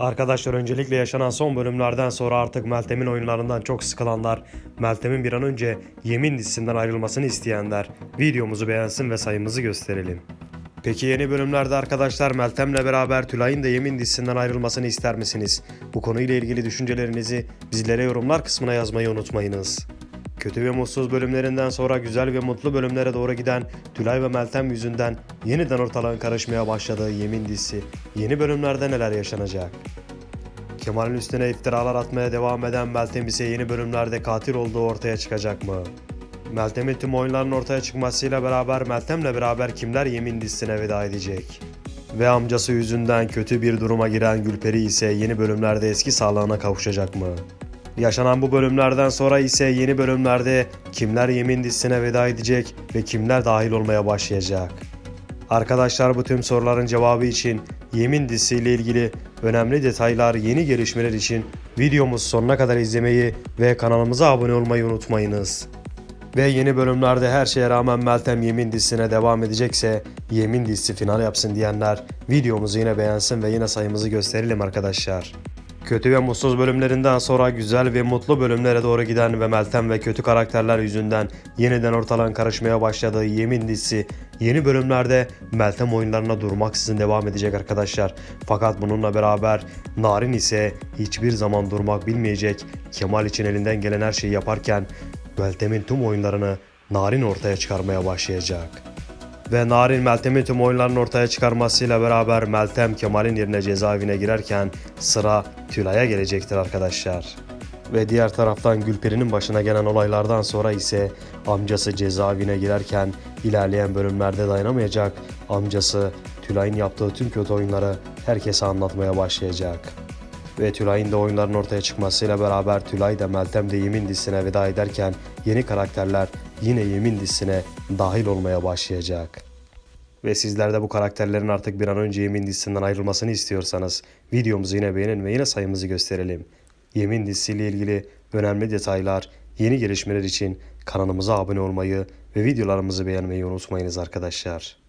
Arkadaşlar öncelikle yaşanan son bölümlerden sonra artık Meltem'in oyunlarından çok sıkılanlar, Meltem'in bir an önce Yemin dizisinden ayrılmasını isteyenler videomuzu beğensin ve sayımızı gösterelim. Peki yeni bölümlerde arkadaşlar Meltem'le beraber Tülay'ın da Yemin dizisinden ayrılmasını ister misiniz? Bu konuyla ilgili düşüncelerinizi bizlere yorumlar kısmına yazmayı unutmayınız. Kötü ve mutsuz bölümlerinden sonra güzel ve mutlu bölümlere doğru giden Tülay ve Meltem yüzünden yeniden ortalığın karışmaya başladığı Yemin dizisi yeni bölümlerde neler yaşanacak? Kemal'in üstüne iftiralar atmaya devam eden Meltem ise yeni bölümlerde katil olduğu ortaya çıkacak mı? Meltem'in tüm oyunların ortaya çıkmasıyla beraber Meltem'le beraber kimler Yemin dizisine veda edecek? Ve amcası yüzünden kötü bir duruma giren Gülperi ise yeni bölümlerde eski sağlığına kavuşacak mı? Yaşanan bu bölümlerden sonra ise yeni bölümlerde kimler Yemin dizisine veda edecek ve kimler dahil olmaya başlayacak? Arkadaşlar bu tüm soruların cevabı için Yemin dizisiyle ilgili önemli detaylar, yeni gelişmeler için videomuzu sonuna kadar izlemeyi ve kanalımıza abone olmayı unutmayınız. Ve yeni bölümlerde her şeye rağmen Meltem Yemin dizisine devam edecekse Yemin dizisi final yapsın diyenler videomuzu yine beğensin ve yine sayımızı gösterelim arkadaşlar. Kötü ve mutsuz bölümlerinden sonra güzel ve mutlu bölümlere doğru giden ve Meltem ve kötü karakterler yüzünden yeniden ortalan karışmaya başladığı Yemin dizisi yeni bölümlerde Meltem oyunlarına durmaksızın devam edecek arkadaşlar. Fakat bununla beraber Narin ise hiçbir zaman durmak bilmeyecek. Kemal için elinden gelen her şeyi yaparken Meltem'in tüm oyunlarını Narin ortaya çıkarmaya başlayacak. Ve Narin Meltem'in tüm oyunlarını ortaya çıkarmasıyla beraber Meltem Kemal'in yerine cezaevine girerken sıra Tülay'a gelecektir arkadaşlar. Ve diğer taraftan Gülperi'nin başına gelen olaylardan sonra ise amcası cezaevine girerken ilerleyen bölümlerde dayanamayacak. Amcası Tülay'ın yaptığı tüm kötü oyunları herkese anlatmaya başlayacak. Ve Tülay'ın da oyunların ortaya çıkmasıyla beraber Tülay da Meltem de Yemin dizisine veda ederken yeni karakterler yine Yemin dizisine dahil olmaya başlayacak. Ve sizler de bu karakterlerin artık bir an önce Yemin dizisinden ayrılmasını istiyorsanız videomuzu yine beğenin ve yine sayımızı gösterelim. Yemin dizisiyle ilgili önemli detaylar, yeni gelişmeler için kanalımıza abone olmayı ve videolarımızı beğenmeyi unutmayınız arkadaşlar.